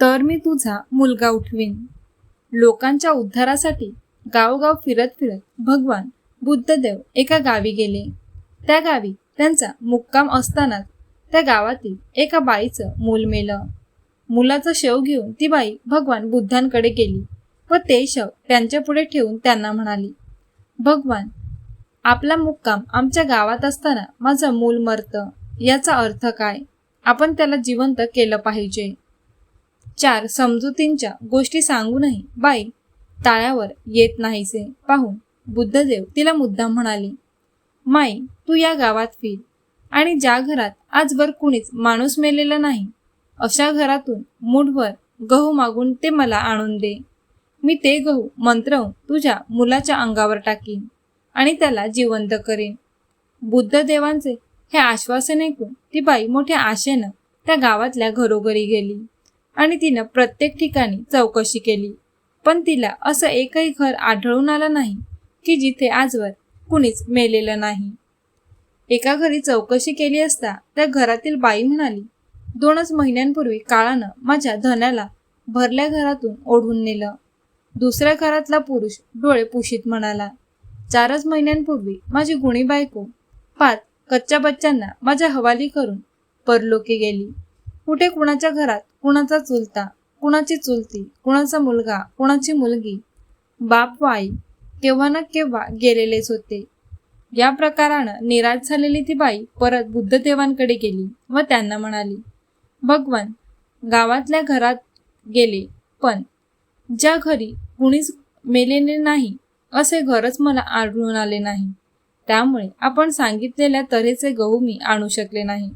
तर मी तुझा मुलगा उठवीन. लोकांच्या उद्धारासाठी गावगाव फिरत फिरत भगवान बुद्धदेव एका गावी गेले. त्या गावी त्यांचा मुक्काम असतानाच त्या गावातील एका बाईचं मूल मेलं. मुलाचं शव घेऊन ती बाई भगवान बुद्धांकडे गेली व ते शव त्यांच्या पुढे ठेवून त्यांना म्हणाली भगवान आपला मुक्काम आमच्या गावात असताना माझं मूल मरतं. याचा अर्थ काय? आपण त्याला जिवंत केलं पाहिजे. चार समजुतींच्या गोष्टी सांगूनही बाई ताळ्यावर येत नाहीसे. पाहून बुद्धदेव तिला मुद्दाम म्हणाले माई तू या गावात फिर. आणि ज्या घरात आजवर कुणीच माणूस मेलेला नाही अशा घरातून मुठभर गहू मागून ते मला आणून दे. मी ते गहू मंत्रवून तुझ्या मुलाच्या अंगावर टाकीन आणि त्याला जिवंत करेन. बुद्धदेवांचे हे आश्वासन ऐकून ती बाई मोठ्या आशेनं त्या गावातल्या घरोघरी गेली. आणि तिनं प्रत्येक ठिकाणी चौकशी केली. पण तिला असं एकही घर आढळून आलं नाही की जिथे आजवर कुणीच मेलेलं नाही. एका घरी चौकशी केली असता त्या घरातील बाई म्हणाली दोनच महिन्यांपूर्वी काळानं माझ्या धनाला भरल्या घरातून ओढून नेलं. दुसऱ्या घरातला पुरुष डोळे पुशीत म्हणाला चारच महिन्यांपूर्वी माझी गुणी बायको पाच कच्च्या बच्चांना माझ्या हवाली करून परलोकी गेली. कुठे कुणाच्या घरात कुणाचा चुलता कुणाची चुलती कुणाचा मुलगा कुणाची मुलगी? बाप व आई केव्हा ना केव्हा गेलेलेच होते. या प्रकारानं निराश झालेली ती बाई परत बुद्धदेवांकडे गेली व त्यांना म्हणाली भगवान गावातल्या घरात गेले पण ज्या घरी कुणीच मेलेले नाही असे घरच मला आढळून आले नाही. त्यामुळे आपण सांगितलेल्या तऱ्हेचे गहू मी आणू शकले नाही.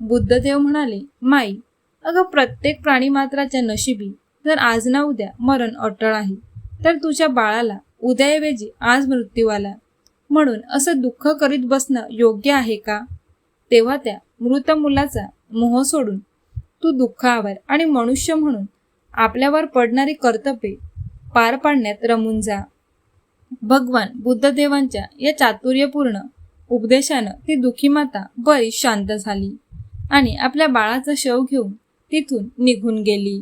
बुद्धदेव म्हणाले माई अगं प्रत्येक प्राणीमात्राच्या नशिबी जर आज ना उद्या मरण अटळ आहे तर तुझ्या बाळाला उद्याऐवजी आज मृत्यू आला. म्हणून असं दुःख करीत बसणं योग्य आहे का? तेव्हा त्या मृत मुलाचा मोह सोडून तू दुःखावर आणि मनुष्य म्हणून आपल्यावर पडणारी कर्तव्ये पार पाडण्यात रमून जा. भगवान बुद्धदेवांच्या या चातुर्यपूर्ण उपदेशानं ती दुखी माता बरी शांत झाली. आणि आपल्या बाळाचा शव घेऊन तिथून निघून गेली.